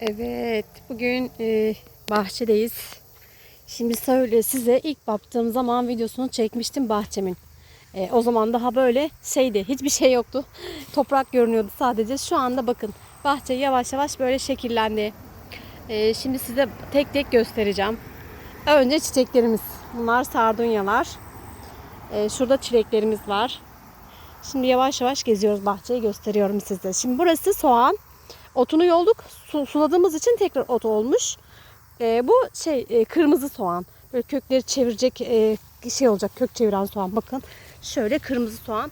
Evet, bugün e, bahçedeyiz. Şimdi söyle size ilk baktığım zaman videosunu çekmiştim bahçemin. E, o zaman daha böyle şeydi, hiçbir şey yoktu. Toprak görünüyordu sadece. Şu anda bakın bahçe yavaş yavaş böyle şekillendi. E, şimdi size tek tek göstereceğim. Önce çiçeklerimiz. Bunlar sardunyalar. E, şurada çileklerimiz var. Şimdi yavaş yavaş geziyoruz bahçeyi gösteriyorum size. Şimdi burası soğan. Otunu yolduk. Su, suladığımız için tekrar ot olmuş. Ee, bu şey e, kırmızı soğan. Böyle kökleri çevirecek e, şey olacak. Kök çeviren soğan. Bakın şöyle kırmızı soğan.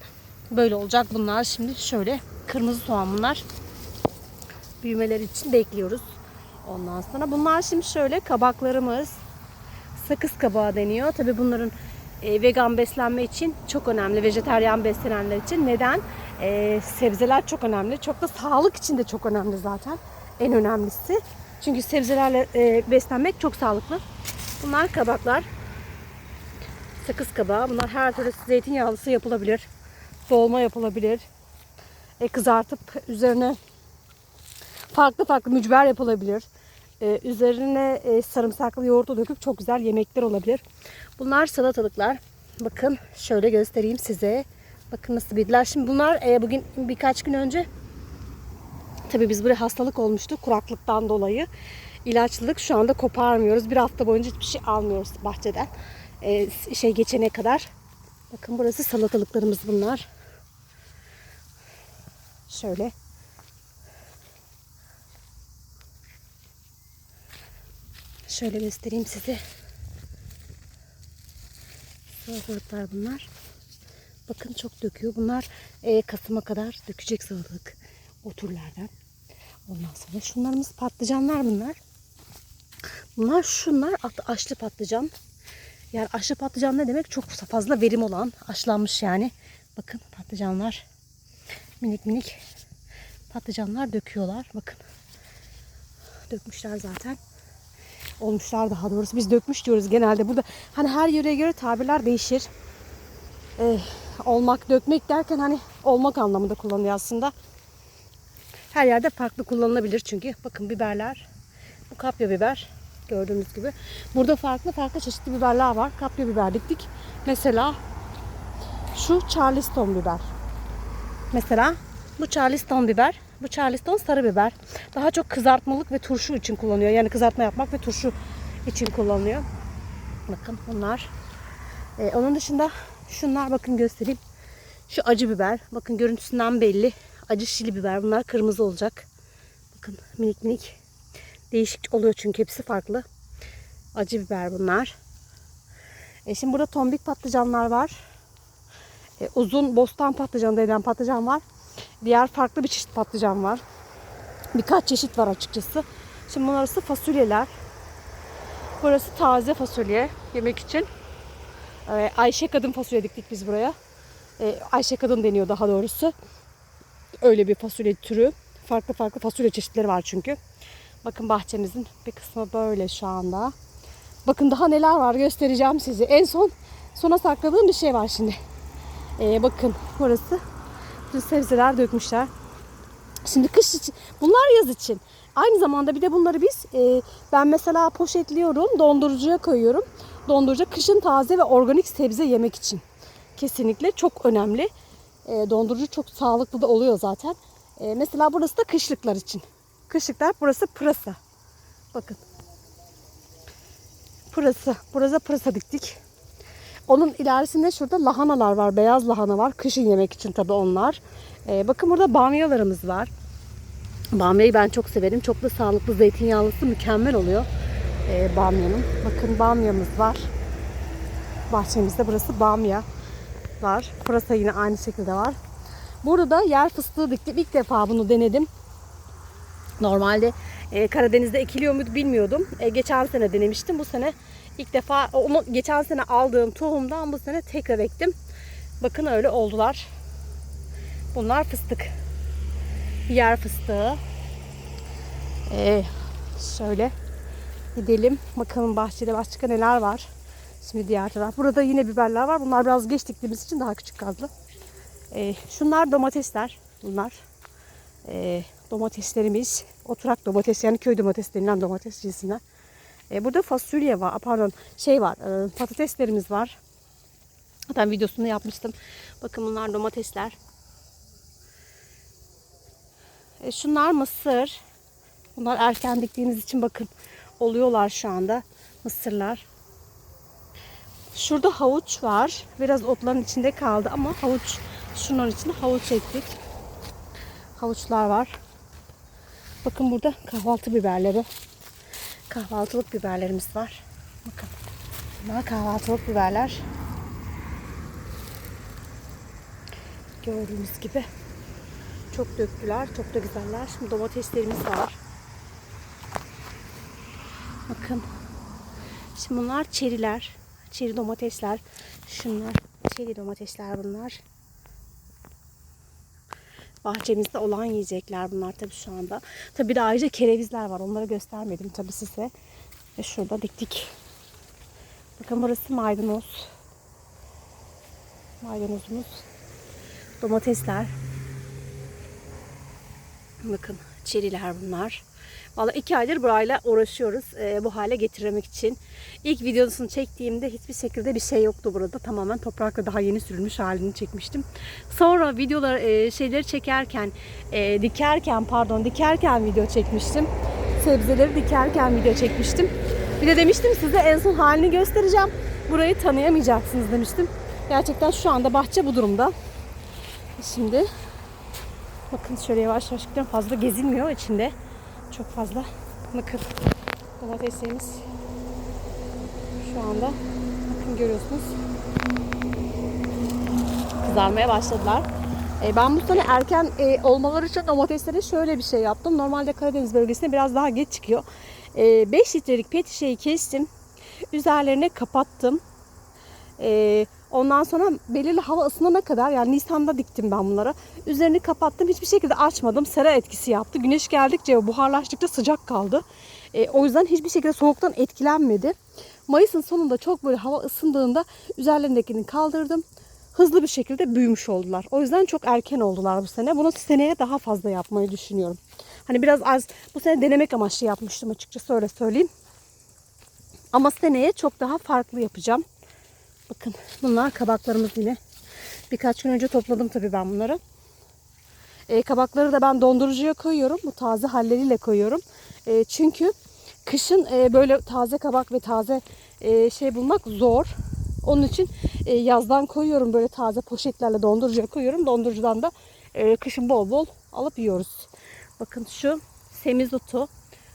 Böyle olacak bunlar. Şimdi şöyle kırmızı soğan bunlar. Büyümeleri için bekliyoruz. Ondan sonra bunlar şimdi şöyle kabaklarımız. Sakız kabağı deniyor. Tabi bunların e, vegan beslenme için çok önemli. Vejeteryan beslenenler için. Neden? E, sebzeler çok önemli. Çok da sağlık için de çok önemli zaten. En önemlisi. Çünkü sebzelerle e, beslenmek çok sağlıklı. Bunlar kabaklar. Sakız kabağı. Bunlar her türlü zeytinyağlısı yapılabilir. Dolma yapılabilir. E, kızartıp üzerine farklı farklı mücver yapılabilir. Ee, üzerine e, sarımsaklı yoğurdu döküp çok güzel yemekler olabilir. Bunlar salatalıklar. Bakın şöyle göstereyim size. Bakın nasıl bildiler. Şimdi bunlar e, bugün birkaç gün önce tabii biz buraya hastalık olmuştu kuraklıktan dolayı. İlaçlılık şu anda koparmıyoruz. Bir hafta boyunca hiçbir şey almıyoruz bahçeden. E, şey geçene kadar. Bakın burası salatalıklarımız bunlar. Şöyle. Şöyle göstereyim size. Salatalıklar bunlar. Bakın çok döküyor. Bunlar e, Kasım'a kadar dökecek salatalık. O türlerden. Ondan sonra şunlarımız patlıcanlar bunlar. Bunlar şunlar aşlı patlıcan. Yani aşlı patlıcan ne demek? Çok fazla verim olan, aşlanmış yani. Bakın patlıcanlar. Minik minik patlıcanlar döküyorlar. Bakın. Dökmüşler zaten olmuşlar daha doğrusu. Biz dökmüş diyoruz genelde. Burada hani her yöreye göre tabirler değişir. Ee, olmak, dökmek derken hani olmak anlamında kullanılıyor aslında. Her yerde farklı kullanılabilir çünkü. Bakın biberler. Bu kapya biber. Gördüğünüz gibi. Burada farklı farklı çeşitli biberler var. Kapya biber diktik. Mesela şu Charleston biber. Mesela bu Charleston biber. Bu Charleston sarı biber. Daha çok kızartmalık ve turşu için kullanıyor. Yani kızartma yapmak ve turşu için kullanılıyor. Bakın bunlar. Ee, onun dışında şunlar bakın göstereyim. Şu acı biber. Bakın görüntüsünden belli. Acı şili biber. Bunlar kırmızı olacak. Bakın minik minik. Değişik oluyor çünkü hepsi farklı. Acı biber bunlar. E şimdi burada tombik patlıcanlar var. E, uzun bostan patlıcanı denilen patlıcan var. Diğer farklı bir çeşit patlıcan var. Birkaç çeşit var açıkçası. Şimdi bunlar fasulyeler. Burası taze fasulye yemek için. Ee, Ayşe kadın fasulye diktik biz buraya. Ee, Ayşe kadın deniyor daha doğrusu. Öyle bir fasulye türü. Farklı farklı fasulye çeşitleri var çünkü. Bakın bahçemizin bir kısmı böyle şu anda. Bakın daha neler var göstereceğim size. En son sona sakladığım bir şey var şimdi. Ee, bakın burası sebzeler dökmüşler. Şimdi kış için, bunlar yaz için. Aynı zamanda bir de bunları biz, e, ben mesela poşetliyorum, dondurucuya koyuyorum. Dondurucu kışın taze ve organik sebze yemek için. Kesinlikle çok önemli. E, dondurucu çok sağlıklı da oluyor zaten. E, mesela burası da kışlıklar için. Kışlıklar burası pırasa. Bakın. Pırasa. Burası pırasa diktik. Onun ilerisinde şurada lahanalar var. Beyaz lahana var. Kışın yemek için tabii onlar. Ee, bakın burada bamyalarımız var. Bamyayı ben çok severim. Çok da sağlıklı zeytinyağlısı mükemmel oluyor. Ee, bamyanın. Bakın bamyamız var. Bahçemizde burası bamya var. Pırasa yine aynı şekilde var. Burada da yer fıstığı diktim. İlk defa bunu denedim. Normalde e, Karadeniz'de ekiliyor muydu bilmiyordum. E, geçen sene denemiştim. Bu sene ilk defa onu geçen sene aldığım tohumdan bu sene tekrar ektim. Bakın öyle oldular. Bunlar fıstık. Yer fıstığı. E, şöyle gidelim. Bakalım bahçede başka neler var. Şimdi diğer taraf. Burada yine biberler var. Bunlar biraz geç diktiğimiz için daha küçük gazlı. E, şunlar domatesler. Bunlar. E, domateslerimiz. Oturak domates yani köy domates denilen domates cinsinden. E, burada fasulye var. Pardon şey var. e, patateslerimiz var. Zaten videosunu yapmıştım. Bakın bunlar domatesler. E, şunlar mısır. Bunlar erken diktiğimiz için bakın oluyorlar şu anda mısırlar. Şurada havuç var. Biraz otların içinde kaldı ama havuç şunların içinde havuç ektik. Havuçlar var. Bakın burada kahvaltı biberleri. Kahvaltılık biberlerimiz var. Bakın. Bunlar kahvaltılık biberler. Gördüğünüz gibi. Çok döktüler. Çok da güzeller. Şimdi domateslerimiz var. Bakın. Şimdi bunlar çeriler. Çeri domatesler. Şunlar çeri domatesler bunlar. Bahçemizde olan yiyecekler bunlar tabii şu anda. Tabii bir de ayrıca kerevizler var. Onları göstermedim tabii size. Ve şurada diktik. Bakın burası maydanoz. Maydanozumuz. Domatesler. Bakın çeriler bunlar. Vallahi iki aydır burayla uğraşıyoruz e, bu hale getirmek için. İlk videosunu çektiğimde hiçbir şekilde bir şey yoktu burada. Tamamen toprakla daha yeni sürülmüş halini çekmiştim. Sonra videolar e, şeyleri çekerken, e, dikerken pardon dikerken video çekmiştim. Sebzeleri dikerken video çekmiştim. Bir de demiştim size en son halini göstereceğim. Burayı tanıyamayacaksınız demiştim. Gerçekten şu anda bahçe bu durumda. Şimdi Bakın şöyle yavaş yavaş gidiyorum. Fazla gezilmiyor içinde. Çok fazla. Bakın domateslerimiz şu anda bakın görüyorsunuz kızarmaya başladılar. E, ben bu sene erken e, olmaları için domateslere şöyle bir şey yaptım. Normalde Karadeniz bölgesinde biraz daha geç çıkıyor. E, 5 litrelik pet şişeyi kestim. Üzerlerine kapattım. E, ondan sonra belirli hava ısınana kadar yani Nisan'da diktim ben bunları. Üzerini kapattım. Hiçbir şekilde açmadım. Sera etkisi yaptı. Güneş geldikçe ve buharlaştıkça sıcak kaldı. E, o yüzden hiçbir şekilde soğuktan etkilenmedi. Mayıs'ın sonunda çok böyle hava ısındığında üzerlerindekini kaldırdım. Hızlı bir şekilde büyümüş oldular. O yüzden çok erken oldular bu sene. Bunu seneye daha fazla yapmayı düşünüyorum. Hani biraz az bu sene denemek amaçlı yapmıştım açıkçası öyle söyleyeyim. Ama seneye çok daha farklı yapacağım. Bakın bunlar kabaklarımız yine. Birkaç gün önce topladım tabii ben bunları. E, kabakları da ben dondurucuya koyuyorum. Bu taze halleriyle koyuyorum. E, çünkü kışın e, böyle taze kabak ve taze e, şey bulmak zor. Onun için e, yazdan koyuyorum böyle taze poşetlerle dondurucuya koyuyorum. Dondurucudan da e, kışın bol bol alıp yiyoruz. Bakın şu semizotu.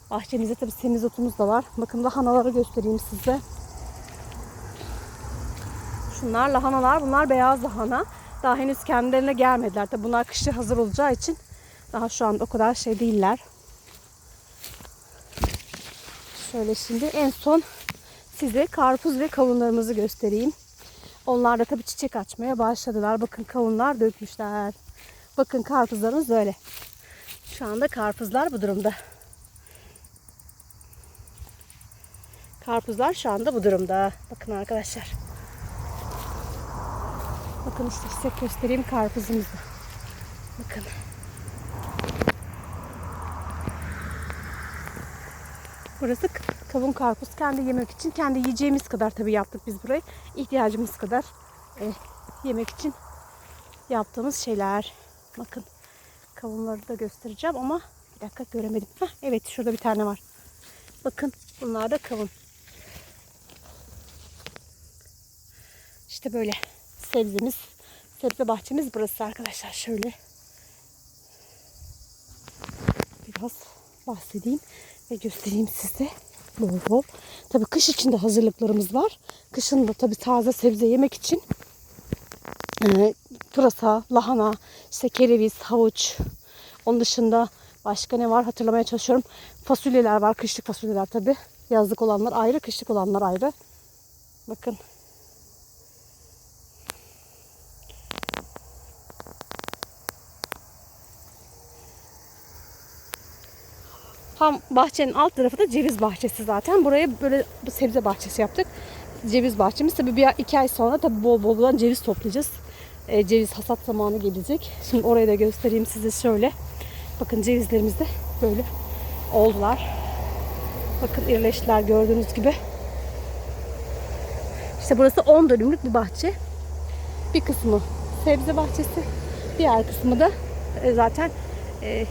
Bahçemizde tabii semizotumuz da var. Bakın lahanaları göstereyim size. Şunlar lahanalar. Bunlar beyaz lahana. Daha henüz kendilerine gelmediler. Tabii bunlar kışa hazır olacağı için daha şu anda o kadar şey değiller. Şöyle şimdi en son size karpuz ve kavunlarımızı göstereyim. Onlar da tabii çiçek açmaya başladılar. Bakın kavunlar dökmüşler. Bakın karpuzlarımız böyle. Şu anda karpuzlar bu durumda. Karpuzlar şu anda bu durumda. Bakın arkadaşlar. Bakın işte size göstereyim karpuzumuzu. Bakın. Burası kavun karpuz. Kendi yemek için, kendi yiyeceğimiz kadar tabii yaptık biz burayı. İhtiyacımız kadar e, yemek için yaptığımız şeyler. Bakın kavunları da göstereceğim ama bir dakika göremedim. Heh, evet şurada bir tane var. Bakın bunlar da kavun. İşte böyle sebzemiz, sebze bahçemiz burası arkadaşlar. Şöyle biraz bahsedeyim ve göstereyim size bol bol. Tabii kış için de hazırlıklarımız var. Kışın da tabii taze sebze yemek için e, pırasa, lahana, işte kereviz, havuç. Onun dışında başka ne var hatırlamaya çalışıyorum. Fasulyeler var, kışlık fasulyeler tabii. Yazlık olanlar ayrı, kışlık olanlar ayrı. Bakın Tam bahçenin alt tarafı da ceviz bahçesi zaten. Buraya böyle sebze bahçesi yaptık. Ceviz bahçemiz. Tabii bir iki ay sonra tabii bol bol bulan ceviz toplayacağız. Ee, ceviz hasat zamanı gelecek. Şimdi orayı da göstereyim size şöyle. Bakın cevizlerimiz de böyle oldular. Bakın irileştiler gördüğünüz gibi. İşte burası 10 dönümlük bir bahçe. Bir kısmı sebze bahçesi. Diğer kısmı da e, zaten e,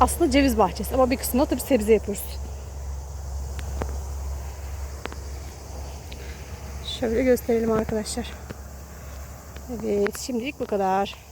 aslında ceviz bahçesi. Ama bir kısmında tabii sebze yapıyoruz. Şöyle gösterelim arkadaşlar. Evet şimdilik bu kadar.